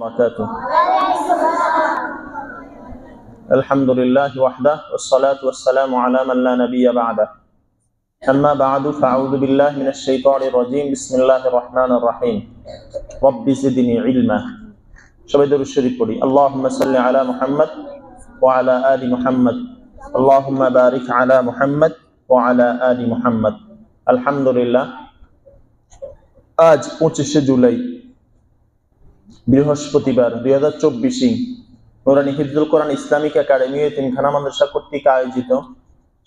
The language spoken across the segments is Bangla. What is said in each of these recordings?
وبركاته الحمد لله وحده والصلاة والسلام على من لا نبي بعده أما بعد فأعوذ بالله من الشيطان الرجيم بسم الله الرحمن الرحيم رب زدني علما সবাই দরুদ শরীফ পড়ি اللهم صل على محمد وعلى آل محمد اللهم بارك على محمد وعلى آل محمد الحمد لله আজ পঁচিশে জুলাই বৃহস্পতিবার দুই হাজার চব্বিশে নুরানি হিফজুল কোরআন ইসলামিক একাডেমি তিনখানা মাদ্রাসা কর্তৃক আয়োজিত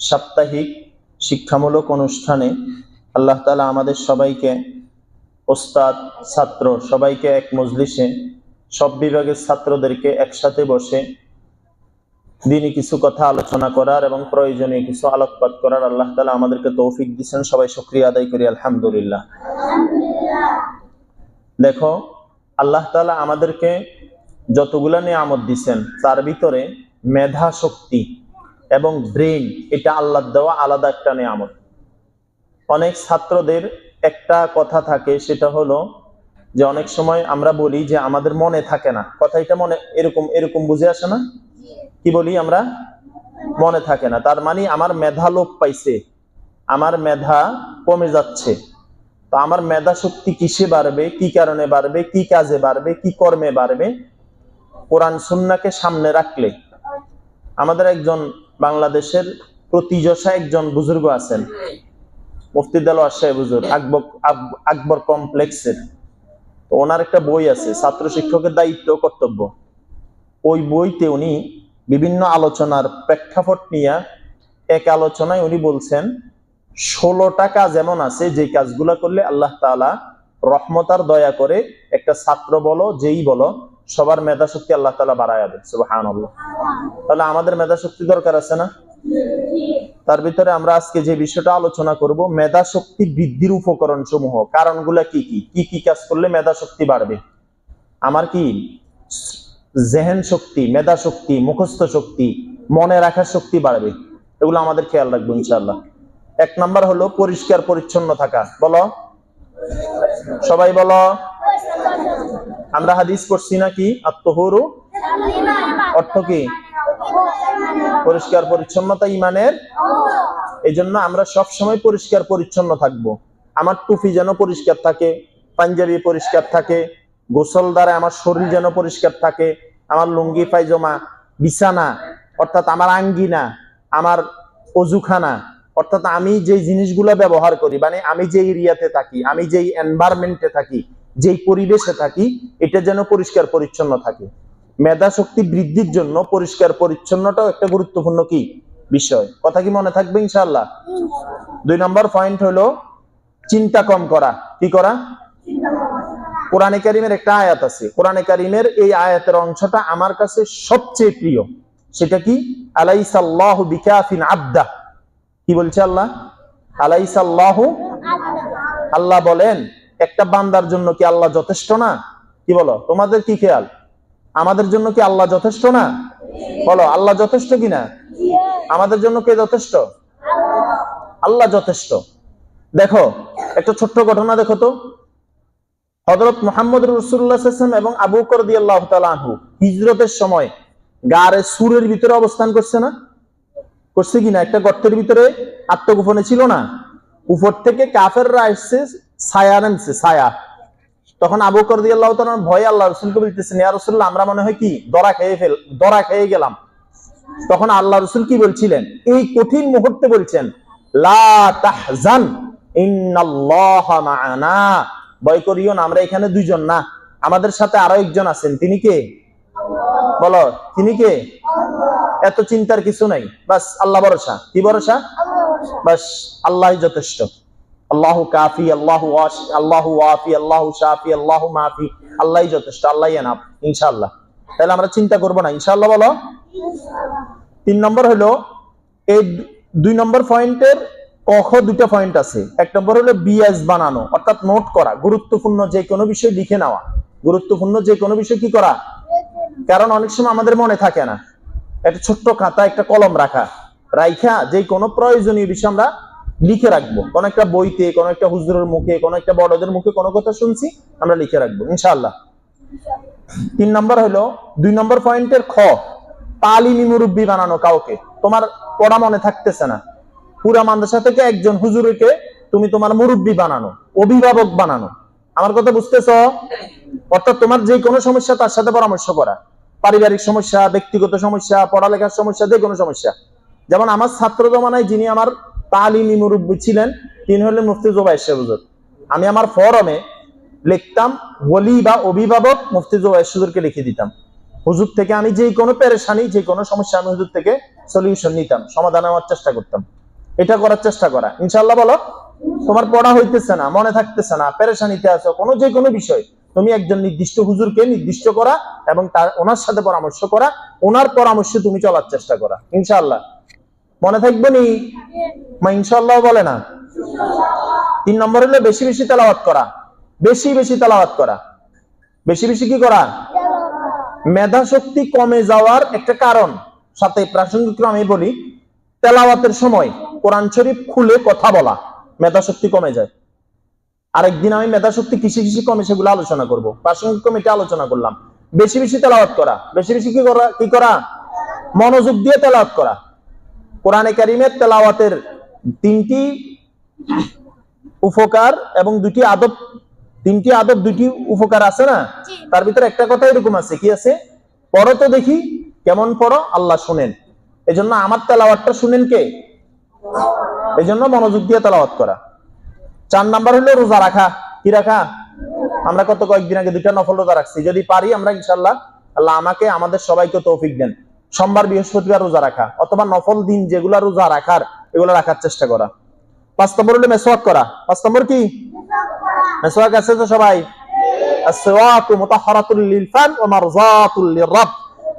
সাপ্তাহিক শিক্ষামূলক অনুষ্ঠানে আল্লাহ তালা আমাদের সবাইকে, ওস্তাদ, ছাত্র সবাইকে এক মজলিসে সব বিভাগের ছাত্রদেরকে একসাথে বসে দিনই কিছু কথা আলোচনা করার এবং প্রয়োজনীয় কিছু আলোকপাত করার আল্লাহ তালা আমাদেরকে তৌফিক দিচ্ছেন সবাই সক্রিয় আদায় করি। আলহামদুলিল্লাহ। দেখো আল্লাহ তালা আমাদেরকে যতগুলা নিয়ামত দিছেন, তার ভিতরে মেধা শক্তি এবং ব্রেন এটা আল্লাহ দেওয়া আলাদা একটা নিয়ামত। অনেক ছাত্রদের একটা কথা থাকে, সেটা হলো যে অনেক সময় আমরা বলি যে আমাদের মনে থাকে না। কথা এটা মনে, এরকম এরকম বুঝে আসে না? কি বলি আমরা? মনে থাকে না। তার মানে আমার মেধা লোপ পাইছে, আমার মেধা কমে যাচ্ছে। তো আমার মেধা শক্তি কিসে বাড়বে? কি কারণে বাড়বে? কি কাজে বাড়বে? কি কর্মে বাড়বে? কোরআন সুন্নাকে সামনে রাখলে আমাদের একজন বাংলাদেশের প্রতিযশা একজন বুজুর্গ আছেন। মুফতি দেল আশায় বুজুর আকবর আক- আকবর কমপ্লেক্সের। তো ওনার একটা বই আছে, ছাত্র শিক্ষকের দায়িত্ব কর্তব্য। ওই বইতে উনি বিভিন্ন আলোচনার প্রেক্ষাপট নিয়ে এক আলোচনায় উনি বলছেন ষোলোটা কাজ এমন আছে যে কাজগুলা করলে আল্লাহ তাআলা রহমতার দয়া করে একটা ছাত্র বলো, যেই বলো, সবার মেধা শক্তি আল্লাহ তাআলা বাড়ায় দেবে সুবহানাল্লাহ। তাহলে আমাদের মেধা শক্তি দরকার আছে না? তার ভিতরে আমরা আজকে যে বিষয়টা আলোচনা করব মেধা শক্তি বৃদ্ধির উপকরণ সমূহ কারণগুলা কি কি? কি কি কাজ করলে মেধা শক্তি বাড়বে? আমার কি জেহেন শক্তি মেধা শক্তি মুখস্থ শক্তি, মনে রাখার শক্তি বাড়বে? এগুলো আমাদের খেয়াল রাখব ইনশাআল্লাহ। এক নাম্বার হলো পরিষ্কার, পরিচ্ছন্ন থাকা। বলো। সবাই বলো। আমরা হাদিস পড়ছি নাকি? আত্মহরু। অর্থ কি? পরিষ্কার, পরিচ্ছন্নতা ইমানের। এই জন্য আমরা সব সময় পরিষ্কার, পরিচ্ছন্ন থাকব। আমার টুপি যেন পরিষ্কার থাকে, পাঞ্জাবি পরিষ্কার থাকে, গোসল দ্বারা আমার শরীর যেন পরিষ্কার থাকে, আমার লুঙ্গি, পায়জামা, বিছানা, অর্থাৎ আমার আঙ্গিনা, আমার অজুখানা অর্থাৎ আমি যেই জিনিসগুলো ব্যবহার করি মানে আমি যেই এরিয়াতে থাকি, আমি যেই এনভায়রনমেন্টে থাকি, যেই পরিবেশে থাকি, এটা যেন পরিষ্কার পরিচ্ছন্ন থাকে। মেধা শক্তি বৃদ্ধির জন্য পরিষ্কার পরিচ্ছন্নটাও একটা গুরুত্বপূর্ণ কি? বিষয়। কথা কি মনে থাকবে ইনশাআল্লাহ? দুই নম্বর পয়েন্ট হলো চিন্তা কম করা। কি করা? কোরআনে কারিমের একটা আয়াত আছে। কোরআনে কারিমের এই আয়াতের অংশটা আমার কাছে সবচেয়ে প্রিয়। সেটা কি? আলাইসাল্লাহু বিকাফিন আব্দা। কি বলছে আল্লাহ? আলাইসাল্লাহু আল্লাহ? বলেন, একটা বান্দার জন্য কি আল্লাহ যথেষ্ট না? কি বলো? তোমাদের কি খেয়াল? আমাদের জন্য কি আল্লাহ যথেষ্ট না? বলো, আল্লাহ যথেষ্ট কিনা? আমাদের জন্য কে যথেষ্ট? আল্লাহ যথেষ্ট। দেখো, একটা ছোট্ট ঘটনা দেখো তো। হজরত মোহাম্মদ রসুল্লাহাম এবং আবু করদি আল্লাহ আনহু হিজরতের সময় গারে সুরের ভিতরে অবস্থান করছে না? করছে কিনা? একটা গর্তের ভিতরে আত্মগোপনে ছিল না। উপর থেকে কাফেররা এসছে, ছায়া নামছে, ছায়া। তখন আবু করদি আল্লাহ ভয় আল্লাহ রসুলকে বলতেছেন, ইয়া রসুল্লাহ আমরা মনে হয় কি? দরা খেয়ে ফেল, দরা খেয়ে গেলাম। তখন আল্লাহ রসুল কি বলছিলেন? এই কঠিন মুহূর্তে বলছেন ভয় করিও না, আমরা এখানে দুইজন না। আমাদের সাথে আরও একজন আছেন। তিনি কে? বলো, তিনি কে? এত চিন্তার কিছু নাই। বাস আল্লাহ ভরসা। কি ভরসা? বাস আল্লাহ যথেষ্ট। আল্লাহ কাফি আল্লাহ আল্লাহ ওয়াফি আল্লাহ শাফি আল্লাহ মাফি আল্লাহই যথেষ্ট আল্লাহ এনাফ ইনশাআল্লাহ। তাহলে আমরা চিন্তা করব না ইনশাআল্লাহ বলো। তিন নম্বর হলো এই দুই নম্বর পয়েন্টের কখ দুটা পয়েন্ট আছে। এক নম্বর হলো বিএস বানানো অর্থাৎ নোট করা গুরুত্বপূর্ণ যে কোনো বিষয় লিখে নেওয়া। গুরুত্বপূর্ণ যে কোনো বিষয় কি করা? কারণ অনেক সময় আমাদের মনে থাকে না একটা ছোট্ট খাতা, একটা কলম রাখা। রাইখা যে কোনো প্রয়োজনীয় বিষয় আমরা লিখে রাখব। কোন একটা বইতে, কোন একটা হুজুরের মুখে, কোন একটা বড়দের মুখে কোনো কথা শুনছি, আমরা লিখে রাখব, ইনশাআল্লাহ। তিন নম্বর হলো, দুই নম্বর পয়েন্টের খ, তালিমি মুরব্বী বানানো কাউকে। তোমার পড়া মনে থাকতেছে না। পুরা মাদ্রাসা থেকে একজন হুজুরকে তুমি তোমার মুরব্বী বানানো, অভিভাবক বানানো। আমার কথা বুঝতেছ? অর্থাৎ তোমার যে কোনো সমস্যা তার সাথে পরামর্শ করা। পারিবারিক সমস্যা, ব্যক্তিগত সমস্যা, পড়ালেখার সমস্যা, যে কোনো সমস্যা। যেমন আমার ছাত্র জমানায় যিনি আমার তালিমি মুরব্বী ছিলেন, তিনি হলেন মুফতি জোবাই হুজুর। আমি আমার ফরমে লিখতাম, ওলি বা অভিভাবক মুফতি জোবাই হুজুরকে লিখে দিতাম। হুজুর থেকে আমি যে কোনো পেরেশানি, যে কোনো সমস্যা আমি হুজুর থেকে সলিউশন নিতাম, সমাধান নেওয়ার চেষ্টা করতাম। এটা করার চেষ্টা করা। ইনশাল্লাহ বলো, তোমার পড়া হইতেছে না, মনে থাকতেছে না, পেরেশানিতে আছো, কোনো যে কোনো বিষয়। তুমি একজন নির্দিষ্ট হুজুরকে নির্দিষ্ট করা এবং তার ওনার সাথে পরামর্শ করা, ওনার পরামর্শে তুমি চলার চেষ্টা করা। ইনশাআল্লাহ। মনে থাকবে নি? মা, ইনশাআল্লাহ বলে না? তিন নম্বর হলো বেশি বেশি তেলাওয়াত করা। বেশি বেশি তেলাওয়াত করা। বেশি বেশি কি করা? মেধা শক্তি কমে যাওয়ার একটা কারণ। সাথে প্রাসঙ্গিক আমি বলি, তেলাওয়াতের সময় কোরআন শরীফ খুলে কথা বলা। মেধা শক্তি কমে যায়। আরেকদিন আমি মেধা শক্তি কিসে কিসে কমে সেগুলো আলোচনা করব। প্রাসঙ্গিক কমিটি আলোচনা করলাম। বেশি বেশি তেলাওয়াত করা। বেশি বেশি কি করা? কি করা? মনোযোগ দিয়ে তেলাওয়াত করা। কোরআনে কারিমের তেলাওয়াতের তিনটি উপকার এবং দুটি আদব তিনটি আদব দুটি উপকার আছে না? তার ভিতরে একটা কথা এরকম আছে। কি আছে? পড়ো তো দেখি কেমন পড়ো? আল্লাহ শুনেন। এজন্য আমার তেলাওয়াতটা শুনেন কে? এজন্য মনোযোগ দিয়ে তেলাওয়াত করা। চার নাম্বার হলো রোজা রাখা। কি রাখা? আমরা কত কয়েকদিন আগে দুইটা নফল রোজা রাখছি। যদি পারি আমরা ইনশাল্লাহ আল্লাহ আমাকে, আমাদের সবাইকে তৌফিক দেন। সোমবার, বৃহস্পতিবার রোজা রাখা। অথবা নফল দিন যেগুলা রোজা রাখার, এগুলো রাখার চেষ্টা করা। পাঁচ নম্বর হলো মেসওয়াক করা। পাঁচ নম্বর কি? মেসওয়াক আছে তো সবাই?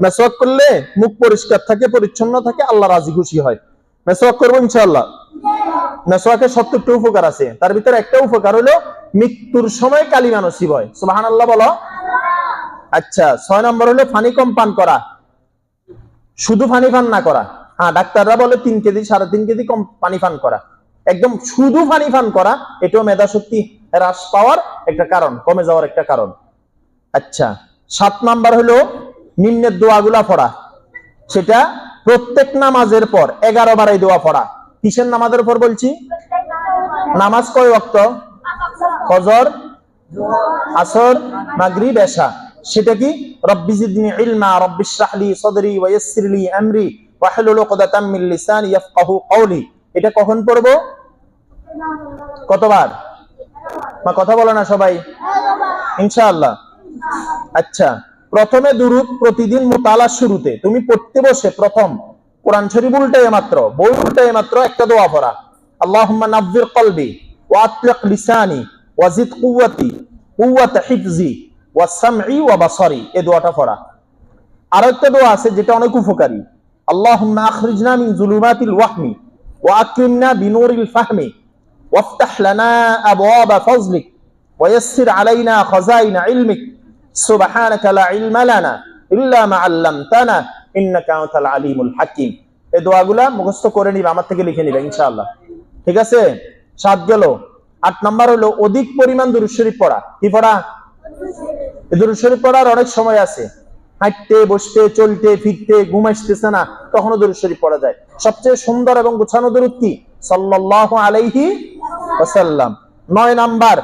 মেসওয়াক করলে মুখ পরিষ্কার থাকে, পরিচ্ছন্ন থাকে, আল্লাহ রাজি খুশি হয়। মেসওয়াক করব ইনশাআল্লাহ। মেসওয়াকের সত্তরটা উপকার আছে। তার ভিতরে একটা উপকার হলো মৃত্যুর সময় কালিমা নসিব হয়। সুবহানাল্লাহ, বলো। আচ্ছা ছয় নম্বর হলো পানি কম পান করা। শুধু পানি পান না করা। হ্যাঁ ডাক্তাররা বলে তিন কেজি, সাড়ে তিন কেজি কম পানি পান করা। একদম শুধু পানি পান করা, এটাও মেধা শক্তি হ্রাস পাওয়ার একটা কারণ, কমে যাওয়ার একটা কারণ। আচ্ছা সাত নাম্বার হলো নিম্নের দোয়াগুলা পড়া। সেটা প্রত্যেক নামাজের পর এগারো বার এই দোয়া পড়া। কিসের নামাজের পর বলছি? নামাজ কয় ওয়াক্ত? ফজর, আসর, মাগরিব, এশা। সেটা কি? রব্বি জিদনি ইলমা, রব্বি ইশরাহলি সদরি, ওয়া ইয়াসসিরলি আমরি ওয়াহলুল উকদাতাম মিন লিসানি ইয়াফকাহু কওলি। এটা কখন পড়ব? কতবার? মা, কথা বলো না সবাই। ইনশাআল্লাহ। আচ্ছা। প্রথমে দুরুদ প্রতিদিন মোতালার শুরুতে তুমি পড়তে বসে প্রথম কোরআন শরীফ উল্টায় মাত্র বই উল্টায় মাত্র একটা দোয়া পড়া আল্লাহুম্মা নাব্বির কলবি ওয়া আতলিক লিসানি ওয়া জিদ কুওয়াতি কুওয়াত হিফজি ওয়া সামঈ ওয়া বাসারি এই দোয়াটা পড়া আর একটা দোয়া আছে যেটা অনেক উপকারী আল্লাহুম্মা আখরিজনা মিন জুলুমাতিল ওয়াহমি ওয়া আকরিমনা বিনুরিল ফাহমি وافتح لنا أبواب فضلك ويسر علينا خزائن علمك লা ইলমা লানা ইল্লা মা আল্লামতানা ইন্নাকা আনতাল আলিমুল হাকিম। এই দোয়াগুলা মুখস্থ করে আমার থেকে লিখে ইনশাআল্লাহ। ঠিক আছে? সাত গেল। আট নাম্বার হলো, অধিক পরিমাণ শরীফ পড়া। কি পড়া? শরীফ পড়ার অনেক সময় আছে। হাঁটতে, বসতে, চলতে, ফিরতে, ঘুমাইতেছে না, তখনও দরুদ শরীফ পড়া যায়। সবচেয়ে সুন্দর এবং গোছানো দরুদ কি? সাল্লাহ আলাইহি নয় নাম্বার,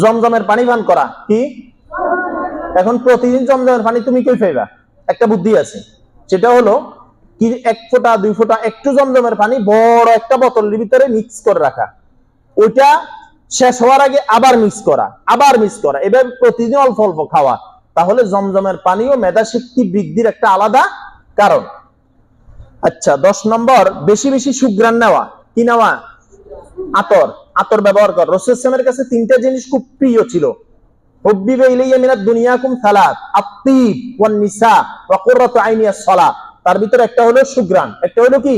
জমজমের পানি পান করা। কি? এখন প্রতিদিন জমজমের পানি তুমি কই পাইবা? একটা বুদ্ধি আছে। সেটা হলো, কি এক ফোঁটা, দুই ফোঁটা, একটু জমজমের পানি বড় একটা বোতলের ভিতরে মিক্স করে রাখা। ওইটা শেষ হওয়ার আগে আবার মিক্স করা, আবার মিক্স করা। এভাবে প্রতিদিন অল্প অল্প খাওয়া। তাহলে জমজমের পানি ও মেধা শক্তি বৃদ্ধির একটা আলাদা কারণ। আচ্ছা দশ নম্বর, বেশি বেশি সুগ্রান নেওয়া। কি নেওয়া? আতর। আতর ব্যবহার কর। রসুলের কাছে তিনটা জিনিস খুব প্রিয় ছিল। তার ভিতরে একটা হলো একটা হলো কি?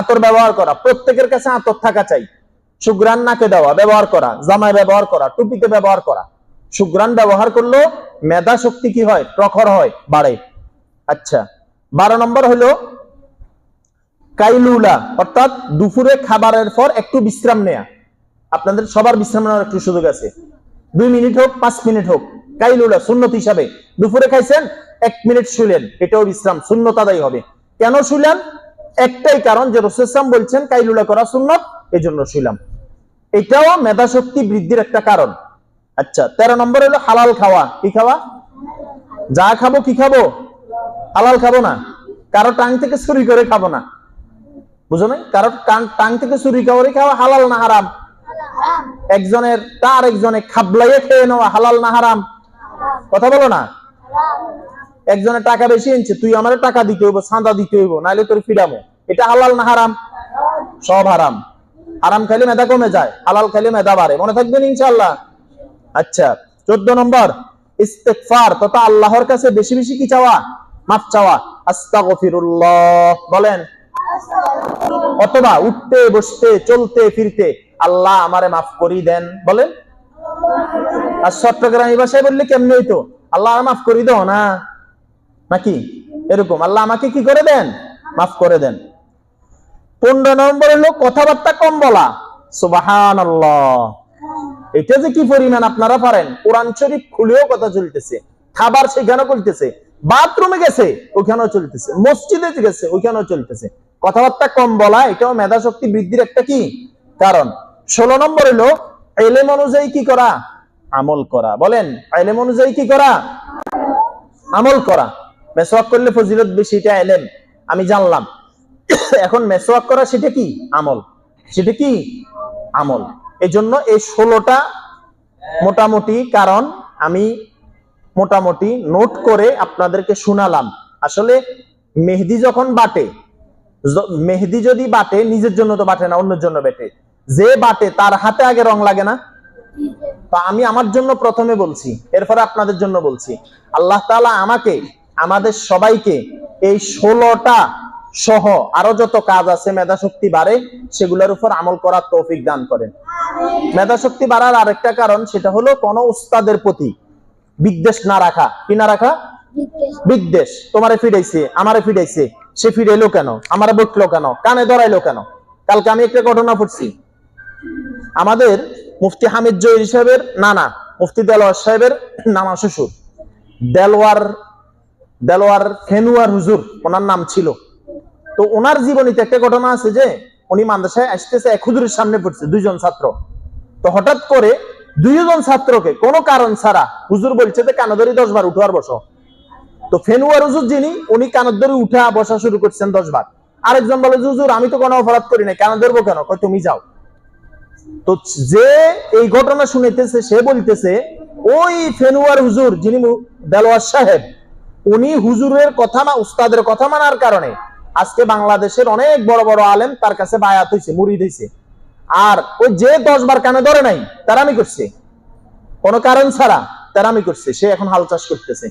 আতর ব্যবহার করা, প্রত্যেকের কাছে আতর থাকা চাই। নাকে দেওয়া, ব্যবহার করা, জামায় ব্যবহার করা, টুপিতে ব্যবহার করা। ব্যবহার করল, মেধা শক্তি কি হয়? প্রখর হয়, বাড়ে। আচ্ছা বারো নম্বর হলো কাইলুলা, অর্থাৎ দুপুরে খাবারের পর একটু বিশ্রাম নেয়া। আপনাদের সবার বিশ্রাম নেওয়ার একটু সুযোগ আছে। দুই মিনিট হোক, পাঁচ মিনিট হোক কাইলুলা সুন্নত হিসাবে। দুপুরে খাইছেন, এক মিনিট শুলেন এটাও বিশ্রাম শূন্যত আদায় হবে। কেন শুলেন একটাই কারণ যে রসুলাম বলছেন কাইলুলা করা সুন্নত এই জন্য শুলাম এটাও মেধা শক্তি বৃদ্ধির একটা কারণ। আচ্ছা তেরো নম্বর হলো হালাল খাওয়া। কি খাওয়া? যা খাব, কি খাব? হালাল খাব না। কারও টাং থেকে চুরি করে খাব না। বুঝো নাই? কারও টাং- টাং থেকে চুরি করে খাওয়া হালাল না হারাম? একজনের তার একজনে খাবলাইয়ে খেয়ে নেওয়া হালাল না হারাম? কথা বলো না। একজনের টাকা বেশি এনেছে তুই আমার টাকা দিতে হইব চাঁদা দিতে হইব নাহলে তোর ফিরামো। এটা হালাল না হারাম? সব হারাম। হারাম খাইলে মেধা কমে যায় হালাল খাইলে মেধা বাড়ে। মনে থাকবেন ইনশাল্লাহ আচ্ছা চোদ্দ নম্বর। ইস্তেকফার তথা আল্লাহর কাছে বেশি বেশি কি চাওয়া? মাফ চাওয়া। আস্তাগফিরুল্লাহ। বলেন। অথবা উঠতে বসতে চলতে ফিরতে। আল্লাহ আমারে মাফ করি দেন। বলেন। আর চট্টগ্রামী ভাষায় বললে কেমনি হইতো? আল্লাহ আমারে মাফ করি দাও না। নাকি? এরকম। আল্লাহ আমাকে কি করে দেন? মাফ করে দেন। পনেরো নম্বর হলো কথাবার্তা কম বলা। সুবাহান এটা যে কি পরিমাণ আপনারা পারেন? কোরআন শরীফ খুলেও কথা চলতেছে। খাবার সেখানেও চলতেছে বাথরুমে গেছে, ওখানেও চলতেছে। মসজিদে গেছে ওইখানেও চলতেছে। কথাবার্তা কম বলা, এটাও মেধা শক্তি বৃদ্ধির একটা কি? কারণ। ষোলো নম্বর হলো এলেম অনুযায়ী কি করা? আমল করা। বলেন, এলেম অনুযায়ী কি করা? আমল করা। মেসওয়াক করলে ফজিলত বেশি, এটা এলেম। আমি জানলাম। এখন মেসওয়াক করা সেটা কি? আমল। সেটা কি? আমল। এই জন্য এই ষোলোটা মোটামুটি, কারণ আমি মোটামুটি নোট করে আপনাদেরকে শোনালাম। আসলে মেহেদি যখন বাটে মেহেদি যদি বাটে, নিজের জন্য তো বাটে না, অন্যের জন্য বেটে। যে বাটে তার হাতে আগে রং লাগে না? তা আমি আমার জন্য প্রথমে বলছি, এরপরে আপনাদের জন্য বলছি। আল্লাহ তাআলা আমাকে, আমাদের সবাইকে এই ষোলোটা সহ আরও যত কাজ আছে মেধা শক্তি বাড়ে, সেগুলোর উপর আমল করার তৌফিক দান করেন। মেধা শক্তি বাড়ার আরেকটা কারণ সেটা হলো কোন উস্তাদের প্রতি বিদ্বেষ না রাখা। কি না রাখা? বিদ্বেষ। তোমারে ফিরাইছে, আমারে ফিরাইছে, সে ফিরাইলো কেন? আমারে বকলো কেন? কানে ধরাইলো কেন? কালকে আমি একটা ঘটনা পড়ছি। আমাদের মুফতি হামিদ জহির সাহেবের নানা, মুফতি দেলোয়ার সাহেবের নানা শ্বশুর। দেলোয়ার দেলোয়ার ফেনুয়ার হুজুর, ওনার নাম ছিল। তো ওনার জীবনীতে একটা ঘটনা আছে যে, উনি মাদ্রাসায় আসতেছে, এক হুজুরের সামনে পড়ছে, দুইজন ছাত্র। তো হঠাৎ করে দুইজন ছাত্রকে, কোনো কারণ ছাড়া হুজুর বলছে যে কানাদরি দশ বার উঠার বসো। তো ফেনুয়ার হুজুর যিনি, উনি কানের ধরে উঠা বসা শুরু করছেন দশ বার। আরেকজন বলে, হুজুর, আমি তো কোনো অপরাধ করি নাই। কানে ধরবো কেন? তুমি যাও। তো যে এই ঘটনা শুনেতেছে, সে বলতেছে, ওই ফেনুয়ার হুজুর যিনি দেলোয়ার সাহেব, উনি হুজুরের কথা না উস্তাদের কথা মানার কারণে আজকে বাংলাদেশের অনেক বড় বড় আলেম তার কাছে বায়াত হইছে মুরিদ হইছে আর ওই যে দশ বার কানে ধরে নাই, তারামি করছে। কোনো কারণ ছাড়া তেরামি করছে, সে এখন হাল চাষ করতেছে।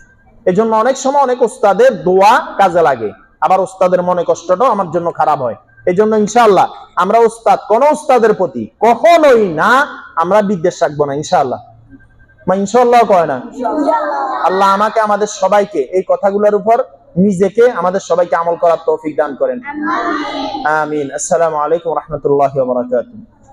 এই জন্য অনেক সময় অনেক ওস্তাদের দোয়া কাজে লাগে। আবার ওস্তাদের মনে কষ্টটাও আমার জন্য খারাপ হয়। এই জন্য ইনশাল্লাহ আমরা উস্তাদ কোন উস্তাদের প্রতি কখনোই না আমরা বিদ্বেষ রাখব না ইনশাল্লাহ মা ইনশাআল্লাহ কয় না? আল্লাহ আমাকে আমাদের সবাইকে এই কথাগুলোর উপর নিজেকে আমাদের সবাইকে আমল করার তৌফিক দান করেন। আমিন। আসসালামু আলাইকুম রহমতুল্লাহ বারাকাতুহ।